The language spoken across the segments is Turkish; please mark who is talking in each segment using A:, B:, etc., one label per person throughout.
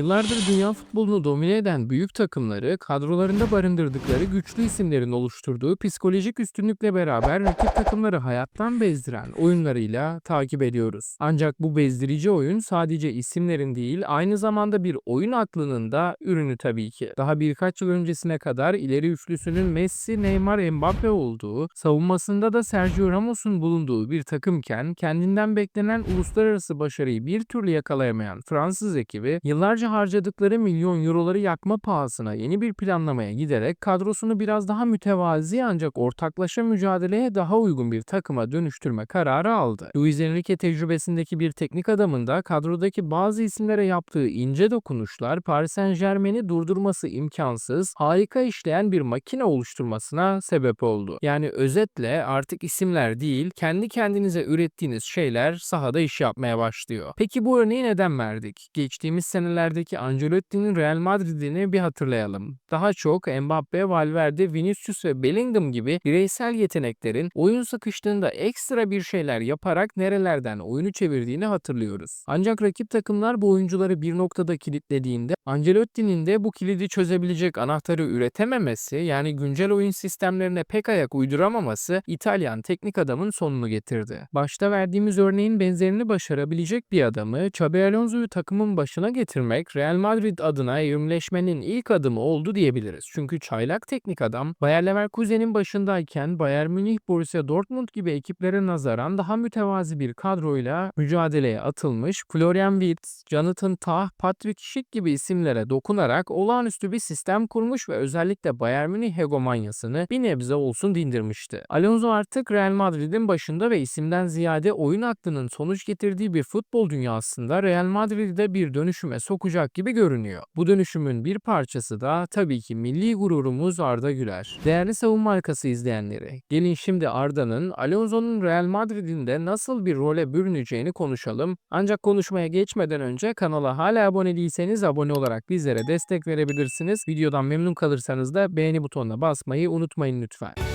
A: Yıllardır dünya futbolunu domine eden büyük takımları kadrolarında barındırdıkları güçlü isimlerin oluşturduğu psikolojik üstünlükle beraber rakip takımları hayattan bezdiren oyunlarıyla takip ediyoruz. Ancak bu bezdirici oyun sadece isimlerin değil aynı zamanda bir oyun aklının da ürünü tabii ki. Daha birkaç yıl öncesine kadar ileri üçlüsünün Messi, Neymar, Mbappe olduğu, savunmasında da Sergio Ramos'un bulunduğu bir takımken kendinden beklenen uluslararası başarıyı bir türlü yakalayamayan Fransız ekibi yıllarca harcadıkları milyon euroları yakma pahasına yeni bir planlamaya giderek kadrosunu biraz daha mütevazi ancak ortaklaşa mücadeleye daha uygun bir takıma dönüştürme kararı aldı. Luis Enrique tecrübesindeki bir teknik adamın da kadrodaki bazı isimlere yaptığı ince dokunuşlar Paris Saint Germain'i durdurması imkansız, harika işleyen bir makine oluşturmasına sebep oldu. Yani özetle artık isimler değil, kendi kendinize ürettiğiniz şeyler sahada iş yapmaya başlıyor. Peki bu örneği neden verdik? Geçtiğimiz senelerdeki Ancelotti'nin Real Madrid'ini bir hatırlayalım. Daha çok Mbappe, Valverde, Vinicius ve Bellingham gibi bireysel yeteneklerin oyun sıkıştığında ekstra bir şeyler yaparak nerelerden oyunu çevirdiğini hatırlıyoruz. Ancak rakip takımlar bu oyuncuları bir noktada kilitlediğinde Ancelotti'nin de bu kilidi çözebilecek anahtarı üretememesi yani güncel oyun sistemlerine pek ayak uyduramaması İtalyan teknik adamın sonunu getirdi. Başta verdiğimiz örneğin benzerini başarabilecek bir adamı Xabi Alonso'yu takımın başına getirmek Real Madrid adına evrimleşmenin ilk adımı oldu diyebiliriz. Çünkü çaylak teknik adam Bayer Leverkusen'in başındayken Bayern Münih, Borussia Dortmund gibi ekiplere nazaran daha mütevazi bir kadroyla mücadeleye atılmış, Florian Wirtz, Jonathan Tah, Patrick Schick gibi isimlere dokunarak olağanüstü bir sistem kurmuş ve özellikle Bayern Münih hegemonyasını bir nebze olsun dindirmişti. Alonso artık Real Madrid'in başında ve isimden ziyade oyun aklının sonuç getirdiği bir futbol dünyasında Real Madrid'de bir dönüşüme sokacak gibi görünüyor. Bu dönüşümün bir parçası da tabii ki milli gururumuz Arda Güler. Değerli savunma arkası izleyenleri, gelin şimdi Arda'nın Alonso'nun Real Madrid'in de nasıl bir role bürüneceğini konuşalım. Ancak konuşmaya geçmeden önce kanala hala abone değilseniz abone olarak bizlere destek verebilirsiniz. Videodan memnun kalırsanız da beğeni butonuna basmayı unutmayın lütfen.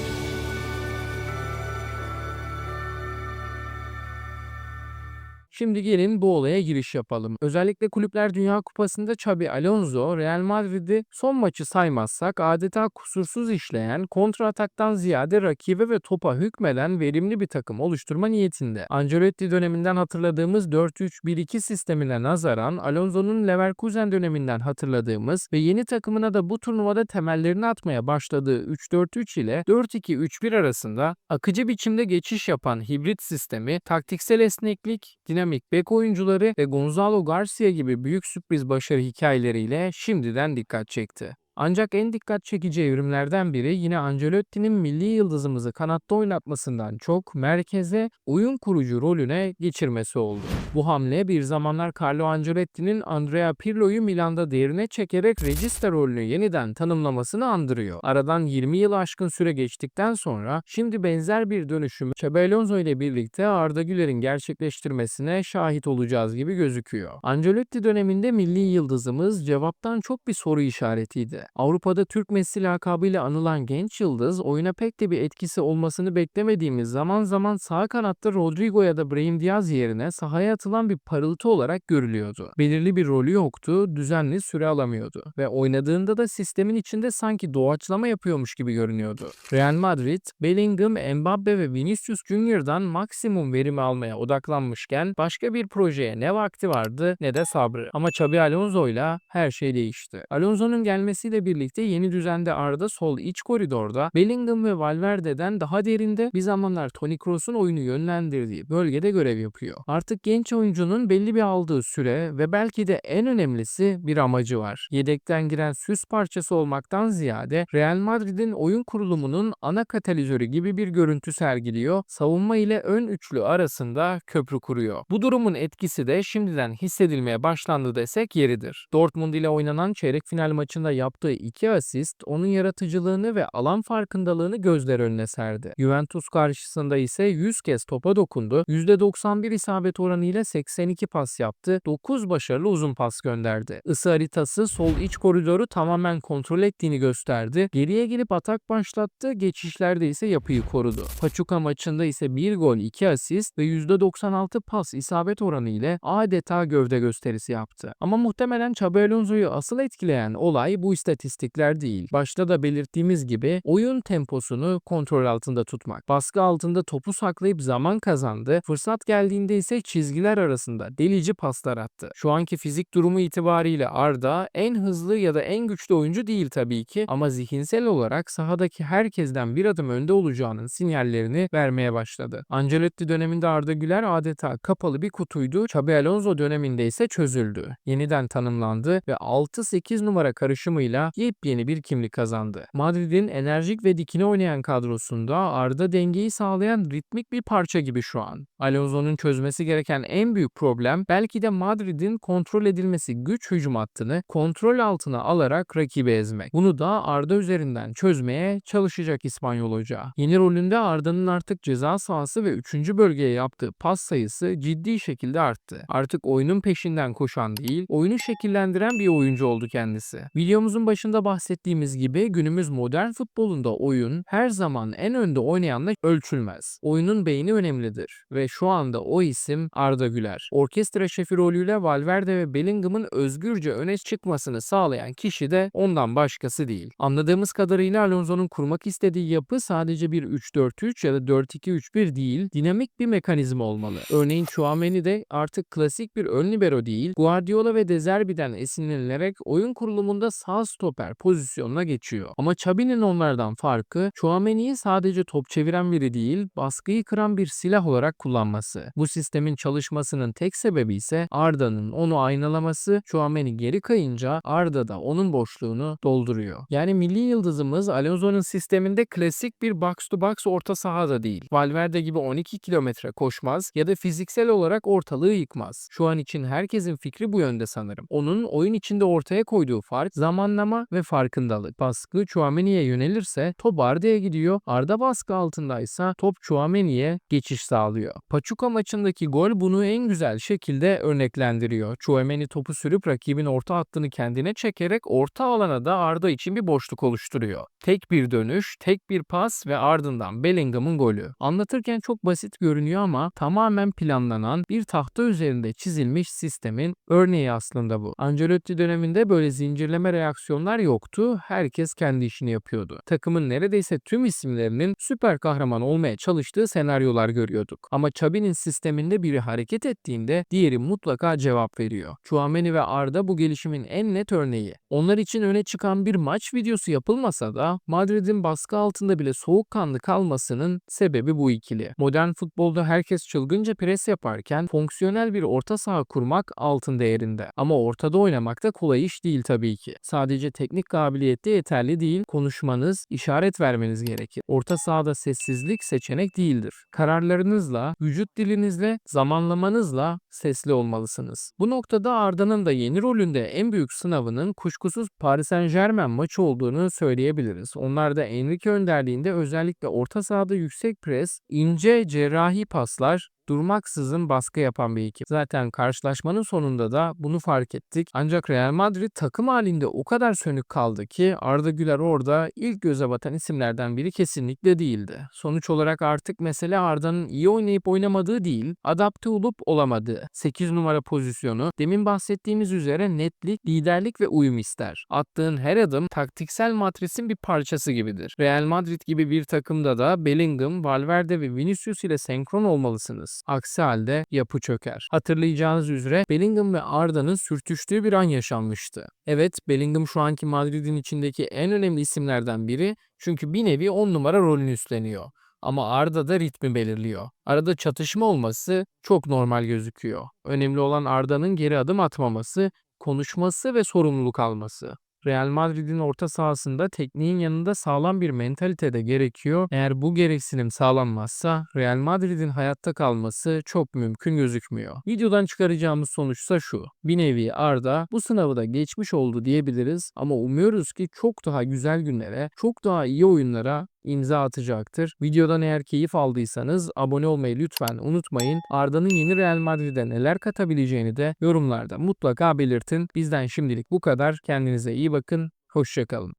A: Şimdi gelin bu olaya giriş yapalım. Özellikle Kulüpler Dünya Kupası'nda Xabi Alonso, Real Madrid'i son maçı saymazsak adeta kusursuz işleyen, kontra ataktan ziyade rakibe ve topa hükmeden verimli bir takım oluşturma niyetinde. Ancelotti döneminden hatırladığımız 4-3-1-2 sistemine nazaran Alonso'nun Leverkusen döneminden hatırladığımız ve yeni takımına da bu turnuvada temellerini atmaya başladığı 3-4-3 ile 4-2-3-1 arasında akıcı biçimde geçiş yapan hibrit sistemi, taktiksel esneklik, dinamik bek oyuncuları ve Gonzalo Garcia gibi büyük sürpriz başarı hikayeleriyle şimdiden dikkat çekti. Ancak en dikkat çekici evrimlerden biri yine Ancelotti'nin milli yıldızımızı kanatta oynatmasından çok merkeze oyun kurucu rolüne geçirmesi oldu. Bu hamle bir zamanlar Carlo Ancelotti'nin Andrea Pirlo'yu Milan'da değerine çekerek regista rolünü yeniden tanımlamasını andırıyor. Aradan 20 yıl aşkın süre geçtikten sonra şimdi benzer bir dönüşüm Xabi ile birlikte Arda Güler'in gerçekleştirmesine şahit olacağız gibi gözüküyor. Ancelotti döneminde milli yıldızımız cevaptan çok bir soru işaretiydi. Avrupa'da Türk Messi lakabıyla anılan genç yıldız oyuna pek de bir etkisi olmasını beklemediğimiz zaman zaman sağ kanatta Rodrigo ya da Brahim Diaz yerine sahaya atılan bir parıltı olarak görülüyordu. Belirli bir rolü yoktu, düzenli süre alamıyordu ve oynadığında da sistemin içinde sanki doğaçlama yapıyormuş gibi görünüyordu. Real Madrid, Bellingham, Mbappe ve Vinicius Junior'dan maksimum verimi almaya odaklanmışken başka bir projeye ne vakti vardı ne de sabrı. Ama Xabi Alonso'yla her şey değişti. Alonso'nun gelmesiyle birlikte yeni düzende Arda sol iç koridorda, Bellingham ve Valverde'den daha derinde bir zamanlar Toni Kroos'un oyunu yönlendirdiği bölgede görev yapıyor. Artık genç oyuncunun belli bir aldığı süre ve belki de en önemlisi bir amacı var. Yedekten giren süs parçası olmaktan ziyade Real Madrid'in oyun kurulumunun ana katalizörü gibi bir görüntü sergiliyor. Savunma ile ön üçlü arasında köprü kuruyor. Bu durumun etkisi de şimdiden hissedilmeye başlandı desek yeridir. Dortmund ile oynanan çeyrek final maçında yaptığı yaptığı iki asist onun yaratıcılığını ve alan farkındalığını gözler önüne serdi. Juventus karşısında ise 100 kez topa dokundu, %91 isabet oranıyla 82 pas yaptı, 9 başarılı uzun pas gönderdi. Isı haritası sol iç koridoru tamamen kontrol ettiğini gösterdi. Geriye gelip atak başlattı, geçişlerde ise yapıyı korudu. Pachuca maçında ise 1 gol 2 asist ve %96 pas isabet oranı ile adeta gövde gösterisi yaptı. Ama muhtemelen Xabi asıl etkileyen olay bu istatistikler değil. Başta da belirttiğimiz gibi oyun temposunu kontrol altında tutmak. Baskı altında topu saklayıp zaman kazandı. Fırsat geldiğinde ise çizgiler arasında delici paslar attı. Şu anki fizik durumu itibariyle Arda en hızlı ya da en güçlü oyuncu değil tabii ki ama zihinsel olarak sahadaki herkesten bir adım önde olacağının sinyallerini vermeye başladı. Ancelotti döneminde Arda Güler adeta kapalı bir kutuydu. Xabi Alonso döneminde ise çözüldü. Yeniden tanımlandı ve 6-8 numara karışımıyla yepyeni bir kimlik kazandı. Madrid'in enerjik ve dikine oynayan kadrosunda Arda dengeyi sağlayan ritmik bir parça gibi şu an. Alonso'nun çözmesi gereken en büyük problem belki de Madrid'in kontrol edilmesi güç hücum hattını kontrol altına alarak rakibi ezmek. Bunu da Arda üzerinden çözmeye çalışacak İspanyol hoca. Yeni rolünde Arda'nın artık ceza sahası ve 3. bölgeye yaptığı pas sayısı ciddi şekilde arttı. Artık oyunun peşinden koşan değil, oyunu şekillendiren bir oyuncu oldu kendisi. Videomuzun başında bahsettiğimiz gibi günümüz modern futbolunda oyun her zaman en önde oynayanla ölçülmez. Oyunun beyni önemlidir ve şu anda o isim Arda Güler. Orkestra şefi rolüyle Valverde ve Bellingham'ın özgürce öne çıkmasını sağlayan kişi de ondan başkası değil. Anladığımız kadarıyla Alonso'nun kurmak istediği yapı sadece bir 3-4-3 ya da 4-2-3-1 değil, dinamik bir mekanizma olmalı. Örneğin Chouameni de artık klasik bir ön libero değil, Guardiola ve De Zerbi'den esinlenilerek oyun kurulumunda sağ stoper pozisyonuna geçiyor. Ama Xabi'nin onlardan farkı Chouameni'yi sadece top çeviren biri değil, baskıyı kıran bir silah olarak kullanması. Bu sistemin çalışmasının tek sebebi ise Arda'nın onu aynalaması, Chouameni geri kayınca Arda da onun boşluğunu dolduruyor. Yani milli yıldızımız Alonso'nun sisteminde klasik bir box to box orta sahada değil. Valverde gibi 12 kilometre koşmaz ya da fiziksel olarak ortalığı yıkmaz. Şu an için herkesin fikri bu yönde sanırım. Onun oyun içinde ortaya koyduğu fark zamanlama ve farkındalık. Baskı Chouameni'ye yönelirse top Arda'ya gidiyor. Arda baskı altındaysa top Chouameni'ye geçiş sağlıyor. Pachuca maçındaki gol bunu en güzel şekilde örneklendiriyor. Chouameni topu sürüp rakibin orta hattını kendine çekerek orta alana da Arda için bir boşluk oluşturuyor. Tek bir dönüş, tek bir pas ve ardından Bellingham'ın golü. Anlatırken çok basit görünüyor ama tamamen planlanan bir tahta üzerinde çizilmiş sistemin örneği aslında bu. Ancelotti döneminde böyle zincirleme reaksiyonlar yoktu. Herkes kendi işini yapıyordu. Takımın neredeyse tüm isimlerinin süper kahraman olmaya çalıştığı senaryolar görüyorduk. Ama Xabi'nin sisteminde biri hareket ettiğinde diğeri mutlaka cevap veriyor. Chouameni ve Arda bu gelişimin en net örneği. Onlar için öne çıkan bir maç videosu yapılmasa da Madrid'in baskı altında bile soğukkanlı kalmasının sebebi bu ikili. Modern futbolda herkes çılgınca pres yaparken fonksiyonel bir orta saha kurmak altın değerinde. Ama ortada oynamak da kolay iş değil tabii ki. Sadece teknik kabiliyette yeterli değil, konuşmanız, işaret vermeniz gerekir. Orta sahada sessizlik seçenek değildir. Kararlarınızla, vücut dilinizle, zamanlamanızla sesli olmalısınız. Bu noktada Arda'nın da yeni rolünde en büyük sınavının kuşkusuz Paris Saint Germain maçı olduğunu söyleyebiliriz. Onlar da Enrique önderliğinde özellikle orta sahada yüksek pres, ince cerrahi paslar, durmaksızın baskı yapan bir ekip. Zaten karşılaşmanın sonunda da bunu fark ettik. Ancak Real Madrid takım halinde o kadar sönük kaldı ki Arda Güler orada ilk göze batan isimlerden biri kesinlikle değildi. Sonuç olarak artık mesele Arda'nın iyi oynayıp oynamadığı değil, adapte olup olamadığı. 8 numara pozisyonu demin bahsettiğimiz üzere netlik, liderlik ve uyum ister. Attığın her adım taktiksel matrisin bir parçası gibidir. Real Madrid gibi bir takımda da Bellingham, Valverde ve Vinicius ile senkron olmalısınız. Aksi halde yapı çöker. Hatırlayacağınız üzere Bellingham ve Arda'nın sürtüştüğü bir an yaşanmıştı. Evet Bellingham şu anki Madrid'in içindeki en önemli isimlerden biri çünkü bir nevi 10 numara rolünü üstleniyor. Ama Arda da ritmi belirliyor. Arada çatışma olması çok normal gözüküyor. Önemli olan Arda'nın geri adım atmaması, konuşması ve sorumluluk alması. Real Madrid'in orta sahasında tekniğin yanında sağlam bir mentalite de gerekiyor. Eğer bu gereksinim sağlanmazsa Real Madrid'in hayatta kalması çok mümkün gözükmüyor. Videodan çıkaracağımız sonuçsa şu. Bir nevi Arda bu sınavı da geçmiş oldu diyebiliriz ama umuyoruz ki çok daha güzel günlere, çok daha iyi oyunlara imza atacaktır. Videodan eğer keyif aldıysanız abone olmayı lütfen unutmayın. Arda'nın yeni Real Madrid'e neler katabileceğini de yorumlarda mutlaka belirtin. Bizden şimdilik bu kadar. Kendinize iyi bakın. Hoşçakalın.